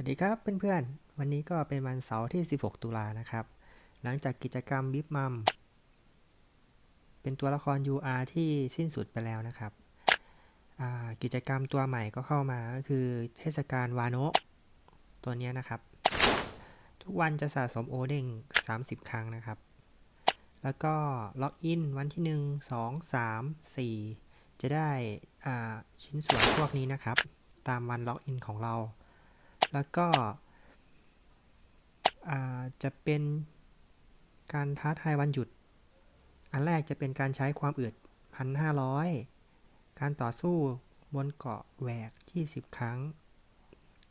วัสดีครับเพื่อนๆ วันนี้ก็เป็นวันเสาร์ที่ 16 ตุลานะครับ หลังจากกิจกรรมบิ๊บมัมเป็นตัวละคร UR ที่สิ้นสุดไปแล้วนะครับ กิจกรรมตัวใหม่ก็เข้ามาก็คือเทศกาลวาโนะตัวนี้นะครับ ทุกวันจะสะสมโอเด้ง 30 ครั้งนะครับ แล้วก็ล็อกอินวันที่ 1 2 3 4 จะได้ชิ้นส่วนพวกนี้นะครับ ตามวันล็อกอินของเรา แล้วก็จะเป็นการท้าทายวันหยุด อันแรกจะเป็นการใช้ความอึดพันห้าร้อยการต่อสู้บนเกาะแหวก 20 ครั้ง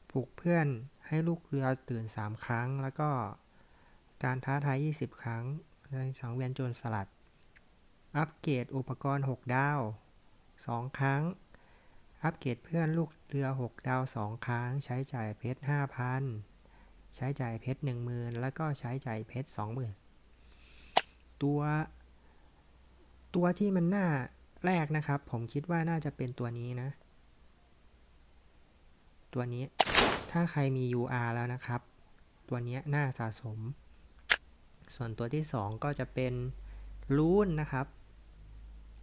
ปลุกเพื่อนให้ลูกเรือตื่น 3 ครั้ง แล้วก็การท้าทาย 20 ครั้ง ในสังเวียนโจรสลัด อัปเกรดอุปกรณ์ 6 ดาว 2 ครั้ง อัปเกรดเพื่อนลูกเรือ 6 ดาว 2 ครั้ง ใช้จ่ายเพชร 5,000 ใช้จ่ายเพชร 10,000 แล้วก็ใช้จ่ายเพชร 20,000 ตัว ตัวที่มันหน่าแรกนะครับ ผมคิดว่าน่าจะเป็นตัวนี้นะ ตัวนี้ถ้าใครมี UR แล้วนะครับ ตัวนี้ยน่าสะสม ส่วนตัวที่ 2 ก็จะเป็นรูนนะครับ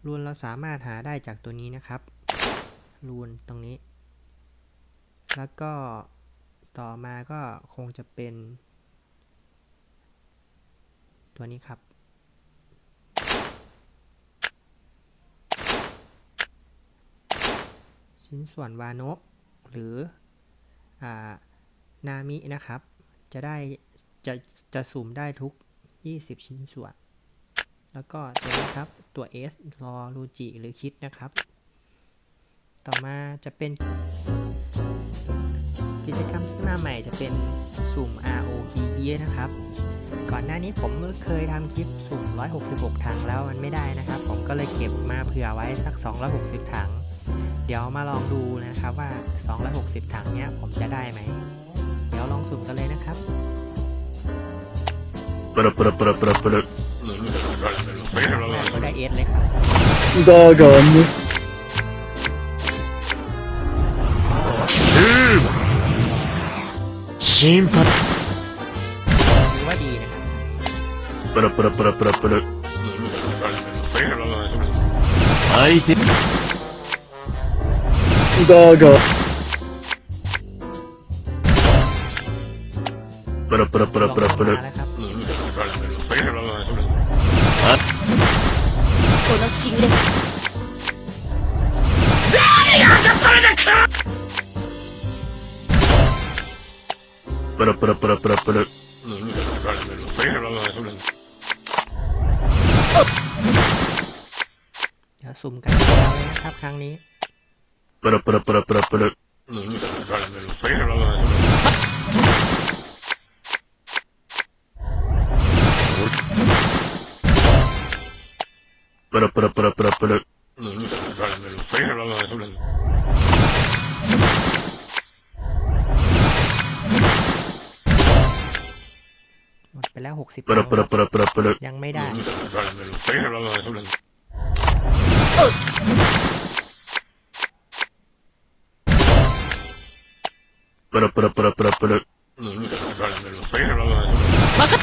รูนเราสามารถหาได้จากตัวนี้นะครับ รูนตรงนี้ แล้วก็ต่อมาก็คงจะเป็น ตัวนี้ครับ ชิ้นส่วนวานะหรืออานามินะครับ จะได้จะจะสุ่มได้ทุก 20 ชิ้นส่วน แล้วก็ตัวนี้ครับ ตัว S รอรูจิหรือคิดนะครับ ต่อมาจะเป็น กิจกรรมที่มาใหม่จะเป็นสุ่ม ROE นะครับ ก่อนหน้านี้ผมเคยทำคลิปสุ่ม 166 ถังแล้วมันไม่ได้นะครับ ผมก็เลยเก็บมาเผื่อไว้สัก 260 ถัง เดี๋ยวมาลองดูนะครับว่า 260 ถังเนี้ยผมจะได้ไหม เดี๋ยวลองสุ่มกันเลยนะครับปรปรปรปรปรได้เอสเลยครับดากอน 心配。 ถือว่าดีนะครับ プルプルプルプルプル。相手。だが、プルプルプルプルプル ลอง。มาแล้วครับ このしぐれプル เดี๋ยวสุ่มกันเลยนะครับครั้งนี้ปรปรปรปรปร ไปแล้วหกสิบครั้งยังไม่ได้ Bakat!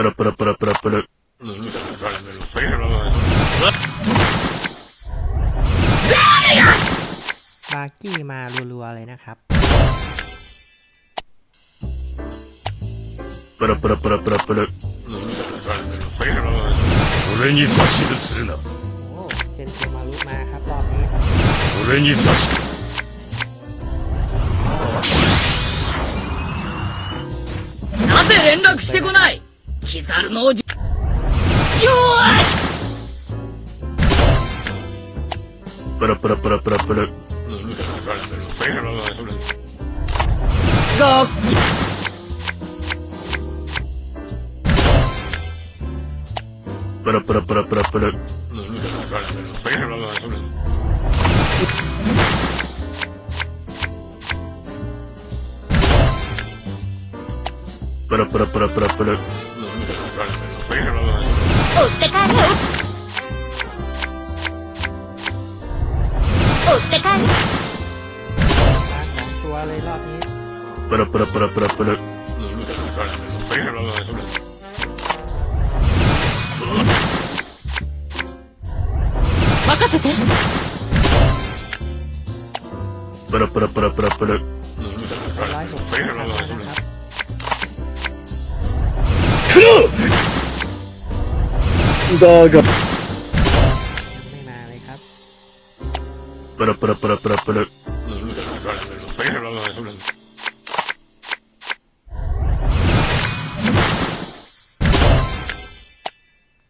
プルプルプルプル。 プルプルプルプルプル。 プルプルプルプルプル。 บาร์กี้มารัวๆเลยนะครับ プルプルプルプルプル。俺に指図するな。 โอ้เซนโตมารุมาครับรอบนี้ 俺に指図。なぜ連絡してこない キザルの王子よーしプルプルプルプルプルがプラプラプラプラプラ。プラプラプラプラプラ。追って帰れよ追って帰れ มาสองตัวเลยรอบนี้ プルプルプルプルプル。任せてプルプルプルプルプル。 ร้อยหกสิบครั้งแล้วนะครับ โดโดไม่มาเลยครับปรปรปรปรปร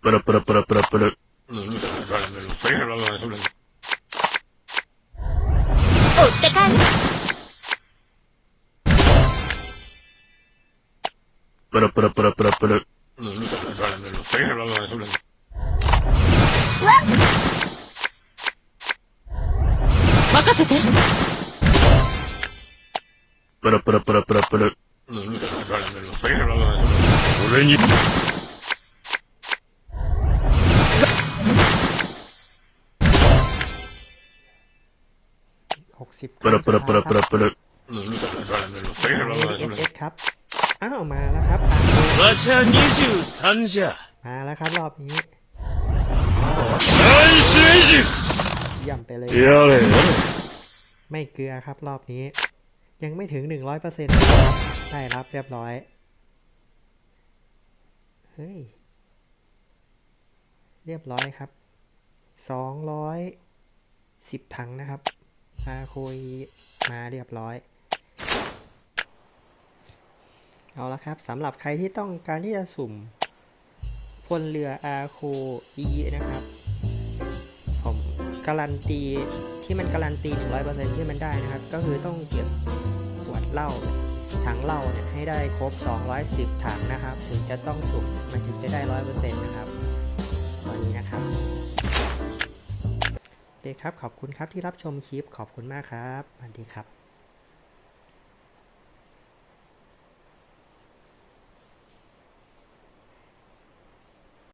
ปรปรปรปรปรโอ้แต่กันปรปรปรปรปร 任せてプルプルプルプルプル。俺に、 หกสิบ プルプルプルプルプル。 เอสครับ อ้าวมาแล้วครับอ่ะ わしゃ23じゃ。 มาแล้วครับรอบนี้ ナイスエイジ เ ย่ำไปเลย ไม่เกลือครับรอบนี้ ยังไม่ถึงหนึ่งร้อยเปอร์เซ็นได้รับเรียบร้อย เฮ้ย เรียบร้อยครับสองร้อยสิบถังนะครับอาโคยมาเรียบร้อย เอาละครับสำหรับใครที่ต้องการที่จะสุ่มพลเรืออาโคอีนะครับ การันตีที่มันการันตี 100%ที่มันได้นะครับ ก็คือต้องเก็บขวดเหล้าถังเหล้าเนี่ยให้ได้ครบ 210 ถังนะครับ ถึงจะต้องสุ่มมันถึงจะได้ 100%นะครับตอนนี้นะครับโอเคครับขอบคุณครับที่รับชมคลิปขอบคุณมากครับสวัสดีครับ